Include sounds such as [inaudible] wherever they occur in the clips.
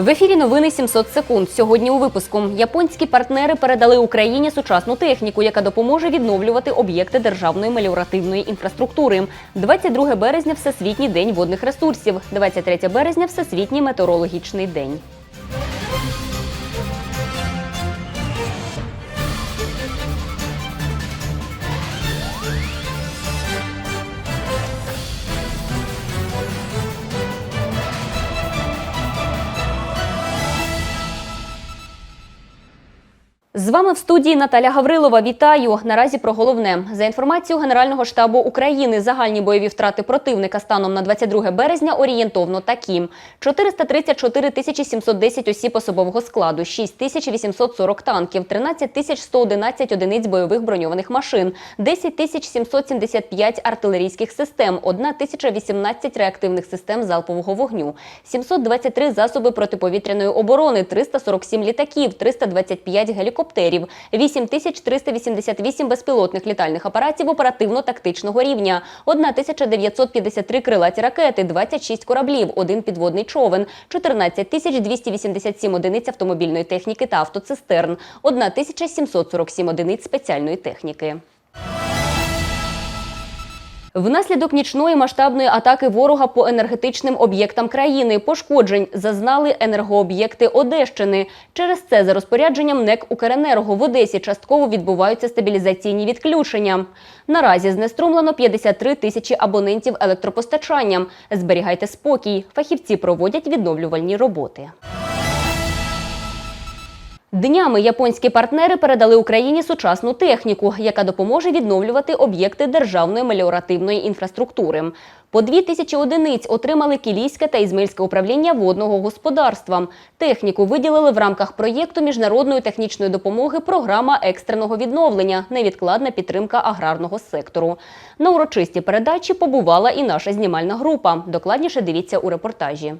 В ефірі новини 700 секунд. Сьогодні у випуску японські партнери передали Україні сучасну техніку, яка допоможе відновлювати об'єкти державної меліоративної інфраструктури. 22 березня Всесвітній день водних ресурсів, 23 березня Всесвітній метеорологічний день. З вами в студії Наталя Гаврилова. Вітаю. Наразі про головне. За інформацією Генерального штабу України, загальні бойові втрати противника станом на 22 березня орієнтовно такі: 434 тисячі 710 осіб особового складу, 6 тисяч 840 танків, 13 тисяч 111 одиниць бойових броньованих машин, 10 тисяч 775 артилерійських систем, 1 тисяча 18 реактивних систем залпового вогню, 723 засоби протиповітряної оборони, 347 літаків, 325 гелікоптерів, 8388 безпілотних літальних апаратів оперативно-тактичного рівня, 1953 крилаті ракети, 26 кораблів, один підводний човен, 14287 одиниць автомобільної техніки та автоцистерн, 1747 одиниць спеціальної техніки. Внаслідок нічної масштабної атаки ворога по енергетичним об'єктам країни пошкоджень зазнали енергооб'єкти Одещини. Через це за розпорядженням НЕК «Укренерго» в Одесі частково відбуваються стабілізаційні відключення. Наразі знеструмлено 53 тисячі абонентів електропостачання. Зберігайте спокій. Фахівці проводять відновлювальні роботи. Днями японські партнери передали Україні сучасну техніку, яка допоможе відновлювати об'єкти державної меліоративної інфраструктури. По дві тисячі одиниць отримали Кілійське та Ізмельське управління водного господарства. Техніку виділили в рамках проєкту міжнародної технічної допомоги Програма екстреного відновлення невідкладна підтримка аграрного сектору. На урочистій передачі побувала і наша знімальна група. Докладніше дивіться у репортажі.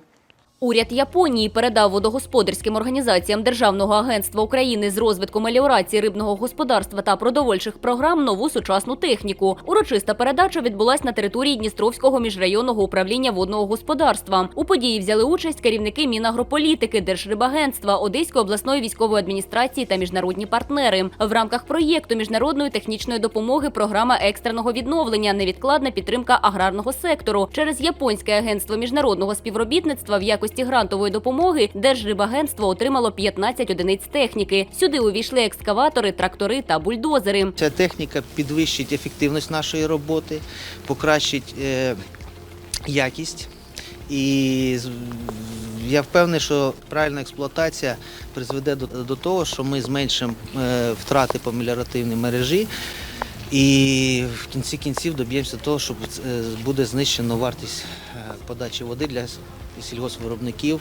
Уряд Японії передав водогосподарським організаціям Державного агентства України з розвитку меліорації рибного господарства та продовольчих програм нову сучасну техніку. Урочиста передача відбулась на території Дністровського міжрайонного управління водного господарства. У події взяли участь керівники Мінагрополітики, Держрибагентства, Одеської обласної військової адміністрації та міжнародні партнери. В рамках проєкту міжнародної технічної допомоги програма екстреного відновлення невідкладна підтримка аграрного сектору через японське агентство міжнародного співробітництва в якості грантової допомоги Держрибагентство отримало 15 одиниць техніки. Сюди увійшли екскаватори, трактори та бульдозери. Ця техніка підвищить ефективність нашої роботи, покращить е, якість. І я впевнений, що правильна експлуатація призведе до, до того, що ми зменшимо е, втрати по меліоративній мережі. І в кінці кінців доб'ємося того, що е, буде знищено вартість е, подачі води для сільгоспвиробників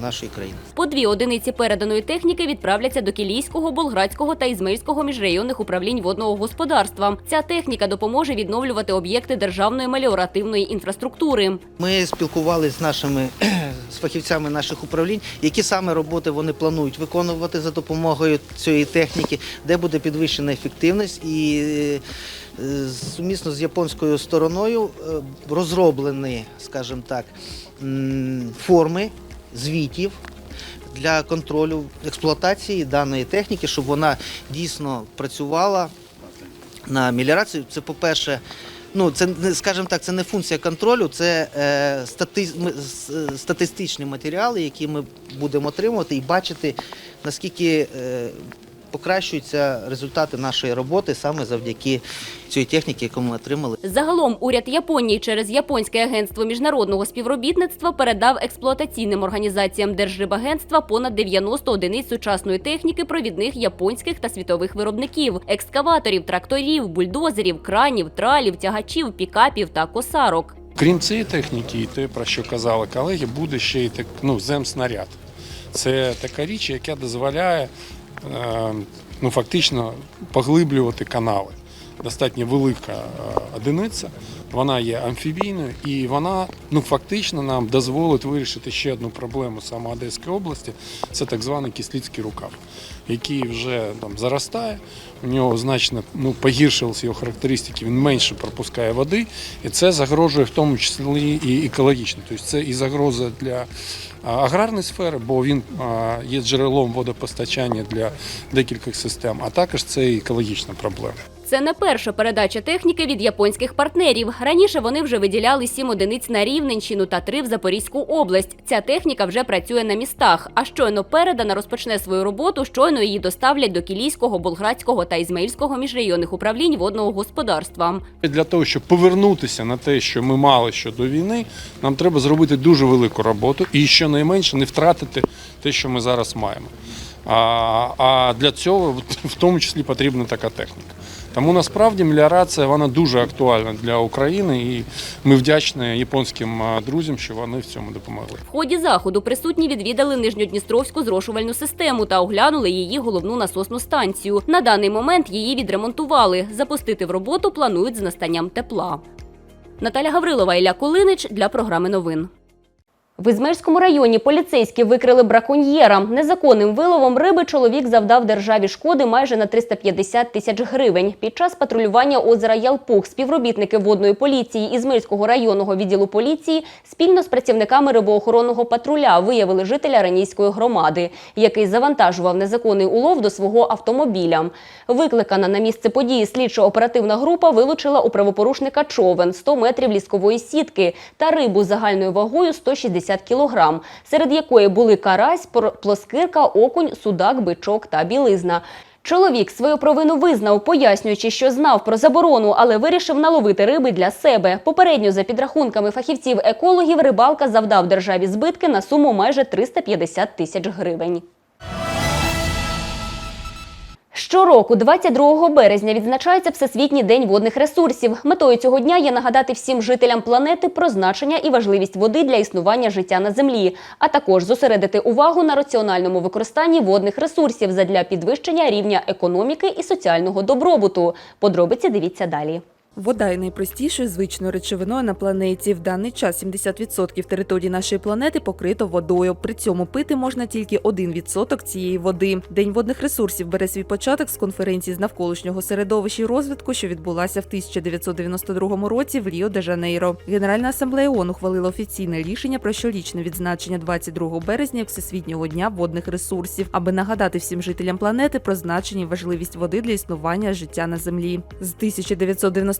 нашої країни. По дві одиниці переданої техніки відправляться до Кілійського, Болградського та Ізмельського міжрайонних управлінь водного господарства. Ця техніка допоможе відновлювати об'єкти державної меліоративної інфраструктури. Ми спілкувалися з нашими [clears throat] з фахівцями наших управлінь, які саме роботи вони планують виконувати за допомогою цієї техніки, де буде підвищена ефективність і е, сумісно з японською стороною е, розроблені, скажімо так, форми звітів. Для контролю експлуатації даної техніки, щоб вона дійсно працювала на меліорацію. Це, по-перше, ну це скажімо так, це не функція контролю, це е, стати, ми- е, статистичні матеріали, які ми будемо отримувати і бачити, наскільки е, покращуються результати нашої роботи саме завдяки цій техніці, яку ми отримали. Загалом уряд Японії через японське агентство міжнародного співробітництва передав експлуатаційним організаціям Держрибагентства понад 90 одиниць сучасної техніки провідних японських та світових виробників: екскаваторів, тракторів, бульдозерів, кранів, тралів, тягачів, пікапів та косарок. Крім цієї техніки, і те, про що казали колеги, буде ще й так, ну, земснаряд. Це така річ, яка дозволяє ну, фактично поглиблювати канали. Достатньо велика е, одиниця, вона є амфібійною і вона ну фактично нам дозволить вирішити ще одну проблему саме Одеської області. Це так званий кислицький рукав, який вже там заростає. У нього значно ну, погіршилися його характеристики, він менше пропускає води, і це загрожує в тому числі і екологічно. Тобто це і загроза для аграрної сфери, бо він є джерелом водопостачання для декількох систем, а також це і екологічна проблема. Це не перша передача техніки від японських партнерів. Раніше вони вже виділяли сім одиниць на Рівненщину та три в Запорізьку область. Ця техніка вже працює на містах. А щойно передана розпочне свою роботу, щойно її доставлять до Кілійського, Болградського та Ізмаїльського міжрайонних управлінь водного господарства. Для того, щоб повернутися на те, що ми мали ще до війни, нам треба зробити дуже велику роботу і щонайменше не втратити те, що ми зараз маємо. А для цього в тому числі потрібна така техніка. Тому насправді меліорація вона дуже актуальна для України, і ми вдячні японським друзям, що вони в цьому допомогли. В ході заходу присутні відвідали Нижньодністровську зрошувальну систему та оглянули її головну насосну станцію. На даний момент її відремонтували. Запустити в роботу планують з настанням тепла. Наталя Гаврилова, Ілля Колинич для програми новин. В Ізмельському районі поліцейські викрили браконьєра. Незаконним виловом риби чоловік завдав державі шкоди майже на 350 тисяч гривень. Під час патрулювання озера Ялпух співробітники водної поліції Ізмельського районного відділу поліції спільно з працівниками рибоохоронного патруля виявили жителя Ранійської громади, який завантажував незаконний улов до свого автомобіля. Викликана на місце події слідчо-оперативна група вилучила у правопорушника човен 100 метрів ліскової сітки та рибу загальною вагою 160 кілограм, серед якої були карась, плоскирка, окунь, судак, бичок та білизна. Чоловік свою провину визнав, пояснюючи, що знав про заборону, але вирішив наловити риби для себе. Попередньо, за підрахунками фахівців-екологів, рибалка завдав державі збитки на суму майже 350 тисяч гривень. Щороку, 22 березня, відзначається Всесвітній день водних ресурсів. Метою цього дня є нагадати всім жителям планети про значення і важливість води для існування життя на землі, а також зосередити увагу на раціональному використанні водних ресурсів задля підвищення рівня економіки і соціального добробуту. Подробиці дивіться далі. Вода є найпростішою звичною речовиною на планеті. В даний час 70% території нашої планети покрито водою. При цьому пити можна тільки 1% цієї води. День водних ресурсів бере свій початок з конференції з навколишнього середовища і розвитку, що відбулася в 1992 році в Ріо де Жанейро. Генеральна асамблея ООН ухвалила офіційне рішення про щорічне відзначення 22 березня Всесвітнього дня водних ресурсів, аби нагадати всім жителям планети про значення і важливість води для існування життя на землі. З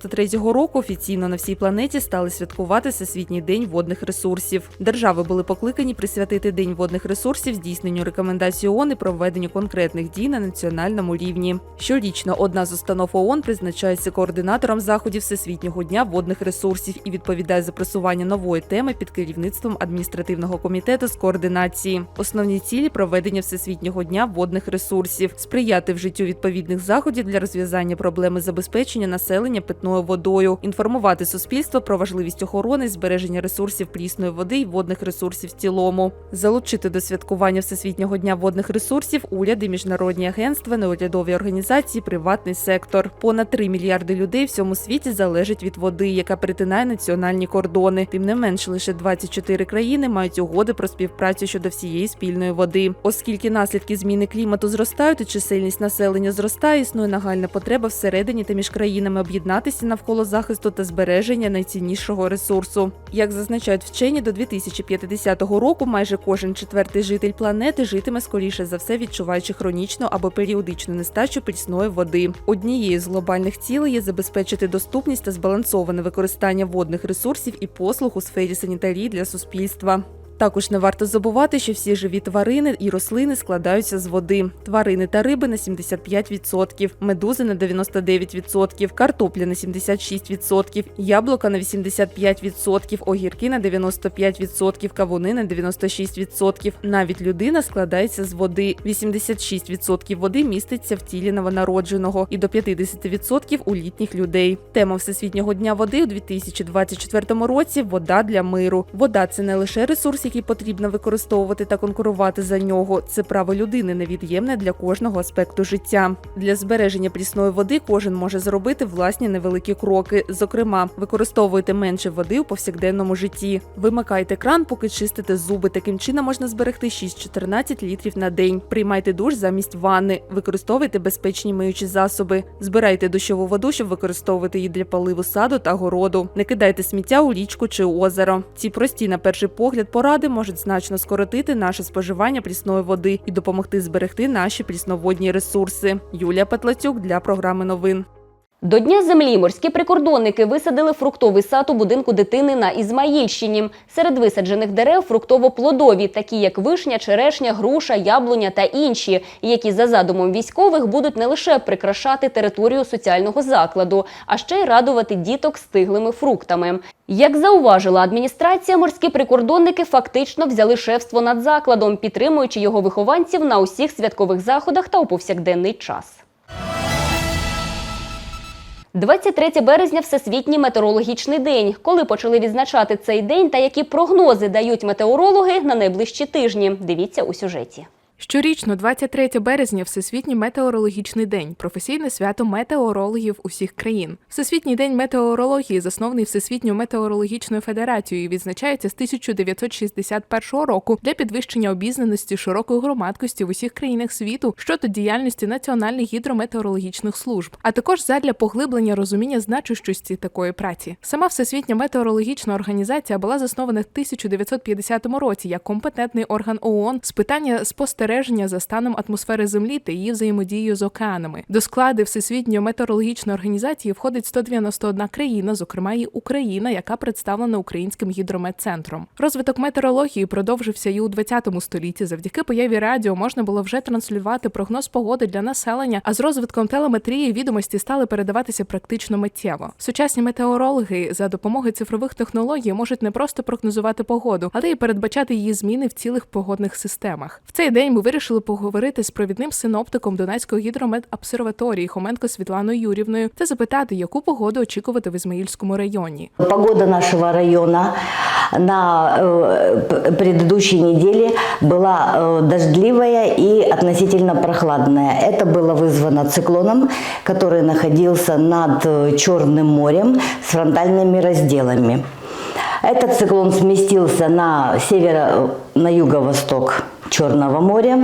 1993 року офіційно на всій планеті стали святкувати Всесвітній день водних ресурсів. Держави були покликані присвятити День водних ресурсів здійсненню рекомендацій ООН і проведенню конкретних дій на національному рівні. Щорічно одна з установ ООН призначається координатором заходів Всесвітнього дня водних ресурсів і відповідає за просування нової теми під керівництвом адміністративного комітету з координації. Основні цілі проведення Всесвітнього дня водних ресурсів, сприяти вжиттю відповідних заходів для розв'язання проблеми забезпечення населення питною водою, інформувати суспільство про важливість охорони збереження ресурсів прісної води і водних ресурсів в цілому, залучити до святкування Всесвітнього дня водних ресурсів уряди, міжнародні агентства, неурядові організації, приватний сектор. Понад 3 мільярди людей в всьому світі залежать від води, яка перетинає національні кордони. Тим не менш, лише 24 країни мають угоди про співпрацю щодо всієї спільної води. Оскільки наслідки зміни клімату зростають, і чисельність населення зростає, існує нагальна потреба всередині та між країнами об'єднатися навколо захисту та збереження найціннішого ресурсу. Як зазначають вчені, до 2050 року майже кожен четвертий житель планети житиме скоріше за все, відчуваючи хронічну або періодичну нестачу прісної води. Однією з глобальних цілей є забезпечити доступність та збалансоване використання водних ресурсів і послуг у сфері санітарії для суспільства. Також не варто забувати, що всі живі тварини і рослини складаються з води. Тварини та риби на 75%, медузи на 99%, картопля на 76%, яблука на 85%, огірки на 95%, кавуни на 96%. Навіть людина складається з води. 86% води міститься в тілі новонародженого і до 50% у літніх людей. Тема Всесвітнього дня води у 2024 році вода для миру. Вода це не лише ресурс, який потрібно використовувати та конкурувати за нього, це право людини невід'ємне для кожного аспекту життя. Для збереження прісної води кожен може зробити власні невеликі кроки. Зокрема, використовуйте менше води у повсякденному житті. Вимикайте кран, поки чистите зуби. Таким чином можна зберегти 6-14 літрів на день. Приймайте душ замість ванни. Використовуйте безпечні миючі засоби. Збирайте дощову воду, щоб використовувати її для поливу саду та городу. Не кидайте сміття у річку чи озеро. Ці прості на перший погляд поради можуть значно скоротити наше споживання прісної води і допомогти зберегти наші прісноводні ресурси. Юлія Петлацюк для програми новин. До Дня землі морські прикордонники висадили фруктовий сад у будинку дитини на Ізмаїльщині. Серед висаджених дерев фруктово-плодові, такі як вишня, черешня, груша, яблуня та інші, які за задумом військових будуть не лише прикрашати територію соціального закладу, а ще й радувати діток стиглими фруктами. Як зауважила адміністрація, морські прикордонники фактично взяли шефство над закладом, підтримуючи його вихованців на усіх святкових заходах та у повсякденний час. 23 березня Всесвітній метеорологічний день. Коли почали відзначати цей день та які прогнози дають метеорологи на найближчі тижні? Дивіться у сюжеті. Щорічно, 23 березня, Всесвітній метеорологічний день професійне свято метеорологів усіх країн. Всесвітній день метеорології, заснований Всесвітньою метеорологічною федерацією, відзначається з 1961 року для підвищення обізнаності широкої громадкості в усіх країнах світу щодо діяльності національних гідрометеорологічних служб, а також задля поглиблення розуміння значущості такої праці. Сама Всесвітня метеорологічна організація була заснована в 1950 році як компетентний орган ООН з питання спостереження за станом атмосфери Землі та її взаємодією з океанами. До складу Всесвітньої метеорологічної організації входить 191 країна, зокрема і Україна, яка представлена Українським гідрометцентром. Розвиток метеорології продовжився і у 20 столітті. Завдяки появі радіо можна було вже транслювати прогноз погоди для населення. А з розвитком телеметрії відомості стали передаватися практично миттєво. Сучасні метеорологи за допомогою цифрових технологій можуть не просто прогнозувати погоду, але й передбачати її зміни в цілих погодних системах. В цей день ми вирішили поговорити з провідним синоптиком Донецької гідрометобсерваторії Хоменко Світланою Юрівною та запитати, яку погоду очікувати в Ізмаїльському районі. Погода нашего района на э, п- предыдущей неделе была э, дождливая и относительно прохладная. Это было вызвано циклоном, который находился над э, Черным морем с фронтальными разделами. Этот циклон сместился на северо, на юго-восток Черного моря.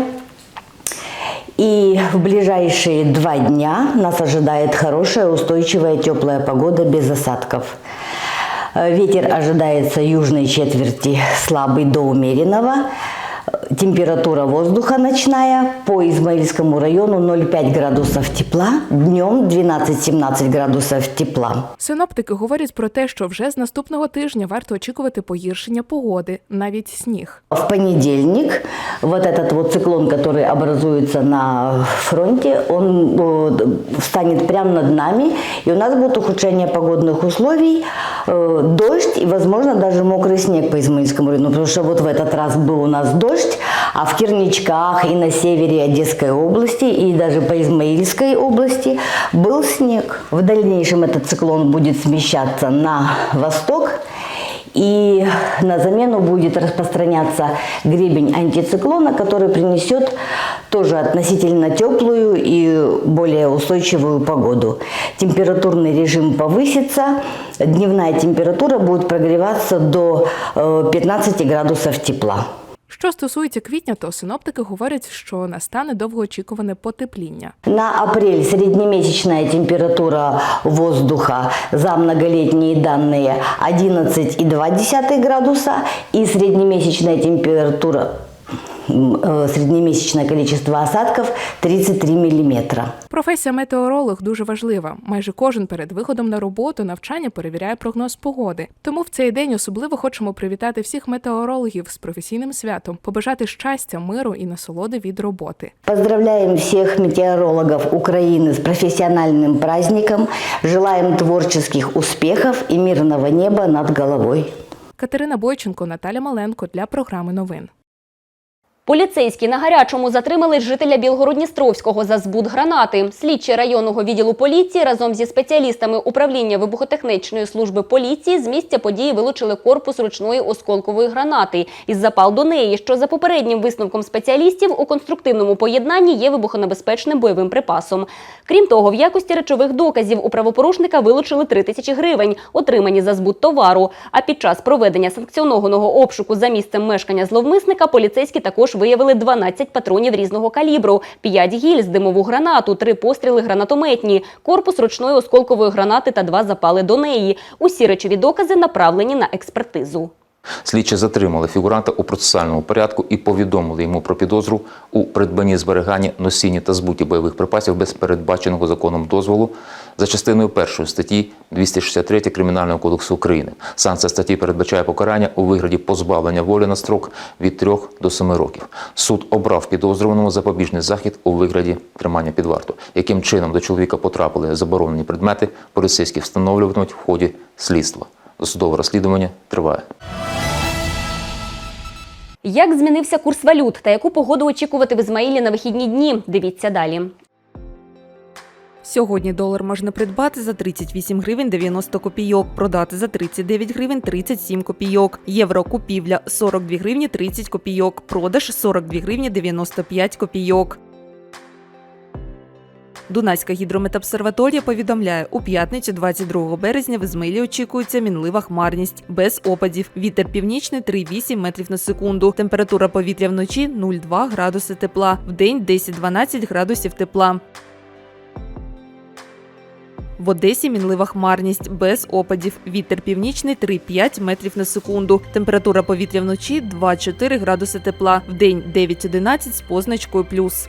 И в ближайшие два дня нас ожидает хорошая, устойчивая, теплая погода без осадков. Э, Ветер ожидается южной четверти слабый до умеренного. Э, Температура воздуха ночная по Измаильскому району 0,5 градусов тепла, днем 12-17 градусов тепла. Синоптики говорять про те, що вже з наступного тижня варто очікувати погіршення погоди, навіть сніг. В понедельник вот этот вот циклон, который образуется на фронте, он э, встанет прямо над нами, и у нас будет ухудшение погодных условий, э, дождь и, возможно, даже мокрый снег по Измаильскому району, потому что вот в этот раз был у нас дождь, а в Керничках и на севере Одесской области, и даже по Измаильской области был снег. В дальнейшем этот циклон будет смещаться на восток, и на замену будет распространяться гребень антициклона, который принесет тоже относительно теплую и более устойчивую погоду. Температурный режим повысится, дневная температура будет прогреваться до э, 15 градусов тепла. Що стосується квітня, то синоптики говорять, що настане довгоочікуване потепління. На апрель середньомісячна температура воздуха за многолетние дані 11,2 градуса і середньомісячна температура м, э, среднемесячное количество осадков 33 миллиметра. Професія метеоролог дуже важлива. Майже кожен перед виходом на роботу, навчання перевіряє прогноз погоди. Тому в цей день особливо хочемо привітати всіх метеорологів з професійним святом, побажати щастя, миру і насолоди від роботи. Поздравляем всех метеорологов Украины с профессиональным праздником. Желаем творческих успехов и мирного неба над головой. Катерина Бойченко, Наталя Маленко для програми новин. Поліцейські на гарячому затримали жителя Білгородністровського за збут гранати. Слідчі районного відділу поліції разом зі спеціалістами управління вибухотехнічної служби поліції з місця події вилучили корпус ручної осколкової гранати із запал до неї, що за попереднім висновком спеціалістів у конструктивному поєднанні є вибухонебезпечним бойовим припасом. Крім того, в якості речових доказів у правопорушника вилучили 3 тисячі гривень, отримані за збут товару. А під час проведення санкціонованого обшуку за місцем мешкання зловмисника поліцейські також виявили 12 патронів різного калібру, 5 гільз, димову гранату, 3 постріли гранатометні, корпус ручної осколкової гранати та 2 запали до неї. Усі речові докази направлені на експертизу. Слідчі затримали фігуранта у процесуальному порядку і повідомили йому про підозру у придбанні, зберіганні, носінні та збуті бойових припасів без передбаченого законом дозволу за частиною першої статті 263 Кримінального кодексу України. Санкція статті передбачає покарання у вигляді позбавлення волі на строк від 3 до 7 років. Суд обрав підозрюваному запобіжний захід у вигляді тримання під варту. Яким чином до чоловіка потрапили заборонені предмети, поліцейські встановлюватимуть в ході слідства. Досудове розслідування триває. Як змінився курс валют та яку погоду очікувати в Ізмаїлі на вихідні дні? Дивіться далі. Сьогодні долар можна придбати за 38 гривень 90 копійок, продати за 39 гривень 37 копійок. Євро купівля 42 гривні 30 копійок, продаж 42 гривні 95 копійок. Дунайська гідрометобсерваторія повідомляє, у п'ятницю 22 березня в Ізмаїлі очікується мінлива хмарність, без опадів. Вітер північний 3,8 метрів на секунду. Температура повітря вночі 0,2 градуси тепла, вдень 10-12 градусів тепла. В Одесі мінлива хмарність без опадів. Вітер північний 3-5 метрів на секунду. Температура повітря вночі 2-4 градуси тепла. Вдень 9-11 з позначкою плюс.